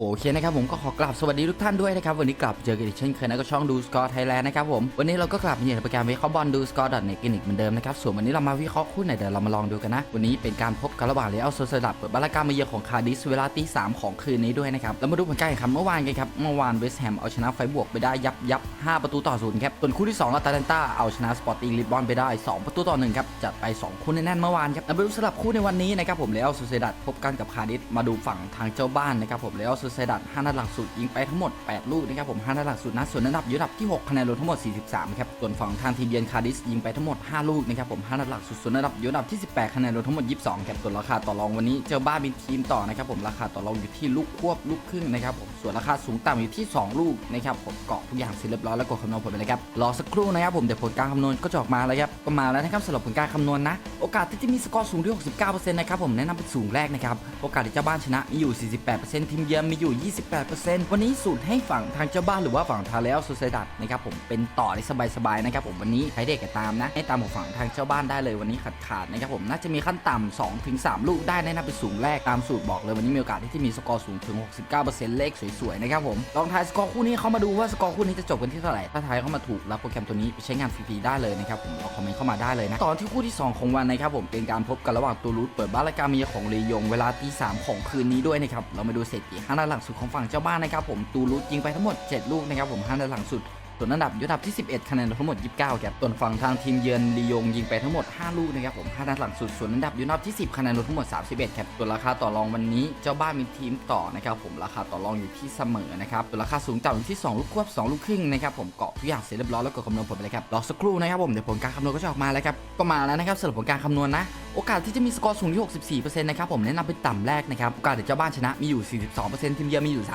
โอเคนะครับผมก็ขอกราบสวัสดีทุกท่านด้วยนะครับ วันนี้กลับเจอกันอีกเช่นเคยนะก็ช่องดูสกอร์ไทยแลนด์นะครับผมวันนี้เราก็กลับมาอยู่ในโปรแกรมวิเคราะห์บอลดูสกอร์ดอทเน็ตกันอีกเหมือนเดิมนะครับส่วนวันนี้เรามาวิเคราะห์คู่ไหนเดี๋ยวเรามาลองดูกันนะ วันนี้เป็นการพบกันระหว่างเรอัลโซเซดัดเปิดบ้านละการมาเยือนของคาร์ดิสเวลาตีสามของคืนนี้ด้วยนะครับแล้วมาดูผลการแข่งขันเมื่อวานกันครับเมื่อวานเวสต์แฮมเอาชนะไฟบวกไปได้ยับยับ5ประตูต่อศูนย์ครับส่วนคู่ที่2อัตแลนตาเอาชนะสปอร์ติ้งลิสบอนไปได้ 2 ประตูต่อหนึ่งครับจัดไป 2 คู่แน่นๆเมื่อวานครับแล้วมาดูสลับคู่ในวันนี้นะครับผมเรอัลโซเซดัดพบกันกับคาร์ดิสมาดูฝั่งทางเจ้าบ้านนะครับผมเรอัลโซเซดัด5นัดหลังสุดยิงไปทั้งหมด 8 ลูกนะครับผม5นัดหลังสุดนะส่วนอันดับยู่อันดับที่ 6 คะแนนรวมทั้งหมด 43 ครับ ส่วนฝั่งทางทีมเยือนคาร์ดิสยิงไปทั้งหมด 5 ลูกนะครับผม5นัดหลังสุดส่วนอันดับยู่อันดับที่ 18 คะแนนรวมทั้งหมด 22 ครับส่วนราคาต่อรองวันนี้เจอบ้านเป็นทีมต่อนะครับผมราคาต่อรองอยู่ที่ลูกควบลูกครึ่งนะครับผมส่วนราคาสูงต่ำอยู่ที่ 2 ลูกนะครับผมเกาะทุกอย่างเสร็จเรียบร้อยแล้วกดคำนวณผลไปเลยครับรอสักครู่นะครับผมเดี๋ยวผลการคำนวณก็จะออกมาแล้วครับก็มาแล้วนะครับสำหรับผลการคำนวณนะ โอกาสที่จะมีสกอร์สูงที่69%นะครับผมแนะนำเป็นสูงแรกนะครับโอกาสที่เจ้าบ้านชนะมีอยู่ 48%ทีมเยือนมีอยู่ 28%วันนี้สูตรให้ฝั่งทางเจ้าบ้านหรือว่าฝั่งทาเลลโซเซดัดนะครับผมเป็นต่อได้สบายๆนะครับผมวันนี้ใครเด็กก็ตามนะให้ตามของฝั่งทางเจ้าบ้านได้เลยวันนี้ขาดขาดๆนะครับผมน่าจะมีขั้นต่ำ2ถึง3ลูกได้แนะนำเป็นสูงแรกตามสูตรบอกเลยวันนี้มีโอกาสที่จะมีสกอร์สูงถึง 69%เลขสวยๆนะครับผมลองทายสกอร์คู่นี้เข้ามาดูว่าสกอร์คู่นี้จะจบกันที่เท่าไหร่ถ้าทายเข้ามาถูกรับโปรแกรมตัวนี้ไปใช้งานฟรีๆได้เลยนะครับผมเราคอมเมนต์เข้ามาได้เลยนะตอนที่คู่ที่ 2 ของวันนะครับผมเป็นการพบกันระหว่างตูรูสเปิดบ้านและการมีของลียงเวลาตีสามของคืนนี้ด้วยนะครับเรามาดูเศรษฐีห้านัดหลังสุดของฝั่งเจ้าบ้านนะครับผมตูรูสยิงไปทั้งหมด 7 ลูกนะครับผมห้านัดหลังสุดส่วนอันดับอยู่อันดับที่ 11 คะแนนทั้งหมด 29ครับส่วนฝั่งทางทีมเยือนลียงยิงไปทั้งหมด 5 ลูกนะครับผม5นัดหลังสุด ส่วนอันดับอยู่อันดับที่ 10 คะแนนรวมทั้งหมด 31ครับส่วนราคาต่อรองวันนี้เจ้าบ้านมีทีมต่อนะครับผมราคาต่อรองอยู่ที่เสมอนะครับส่วนราคาสูงต่ำอยู่ที่ 2 ลูกควบ 2 ลูกครึ่งนะครับผมเกาะทุกอย่างเสร็จเรียบร้อยแล้วกดคำนวณผลไปเลยครับรอสักครู่นะครับผมเดี๋ยวผลการคำนวณก็จะออกมาแล้วครับก็มาแล้วนะครับสำหรับผลการคำนวณนะ โอกาสที่จะมีสกอร์สูงที่ 64%นะครับผมแนะนำเป็นต่ำแรกนะครับโอกาสที่เจ้าบ้านชนะมีอยู่ 42%ทีมเยือนมีอยู่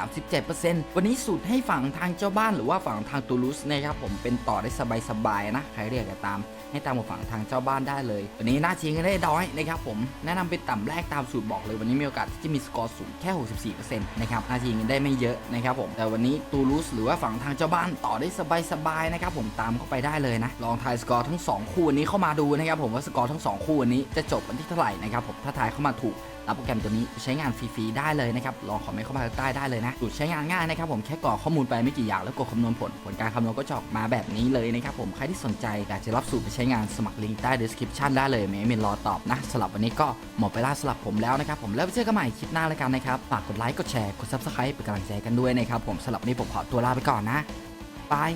37%วันนี้สูตรให้ฝั่งทางเจ้าบ้านหรือว่าฝั่งทางตูลูสนะครับผมเป็นต่อได้สบายๆนะใครเรียกก็ตาม ให้ตามฝั่งทางเจ้าบ้านได้เลย วันนี้น้าชิงกันได้น้อยนะครับผมแนะนำเป็นต่ำแรกตามสูตรบอกเลยวันนี้มีโอกาสที่จะมีสกอร์สูงแค่ 64%นะครับน้าชิงกันได้ไม่เยอะนะครับผมแต่วันนี้ตูลูสหรือว่าฝั่งทางเจ้าบ้านต่อได้สบายๆนะครับผมตามเข้าไปได้เลยนะลองทายสกอร์ทั้งสองคู่วันนี้เข้ามาดูนะครับผมว่าสกอร์ทั้งสองคู่วันนี้จะจบกันที่เท่าไหร่นะครับผมถ้าทายเข้ามาถูกรับโปรแกรมตัวนี้ใช้งานฟรีๆได้เลยนะครับลองคอมเมนต์เข้ามาใต้ได้เลยนะสูตรใช้งานง่ายนะครับผมแค่กรอกข้อมูลไปไม่กี่อย่างแล้วกดคำนวณผล ผลการคำนวณก็จะออกมาแบบนี้เลยนะครับผมใครที่สนใจอยากจะรับสูตรไปใช้งานสมัครลิงก์ใต้ description ได้เลยเมย์เมนรอตอบนะสำหรับวันนี้ก็หมดเวลาสำหรับผมแล้วนะครับผมแล้วไปเจอกันใหม่คลิปหน้าแล้วกันนะครับฝากกดไลค์กดแชร์กด subscribe เป็นกำลังใจกันด้วยนะครับผมสำหรับวันนี้ผมขอตัวลาไปก่อนนะบาย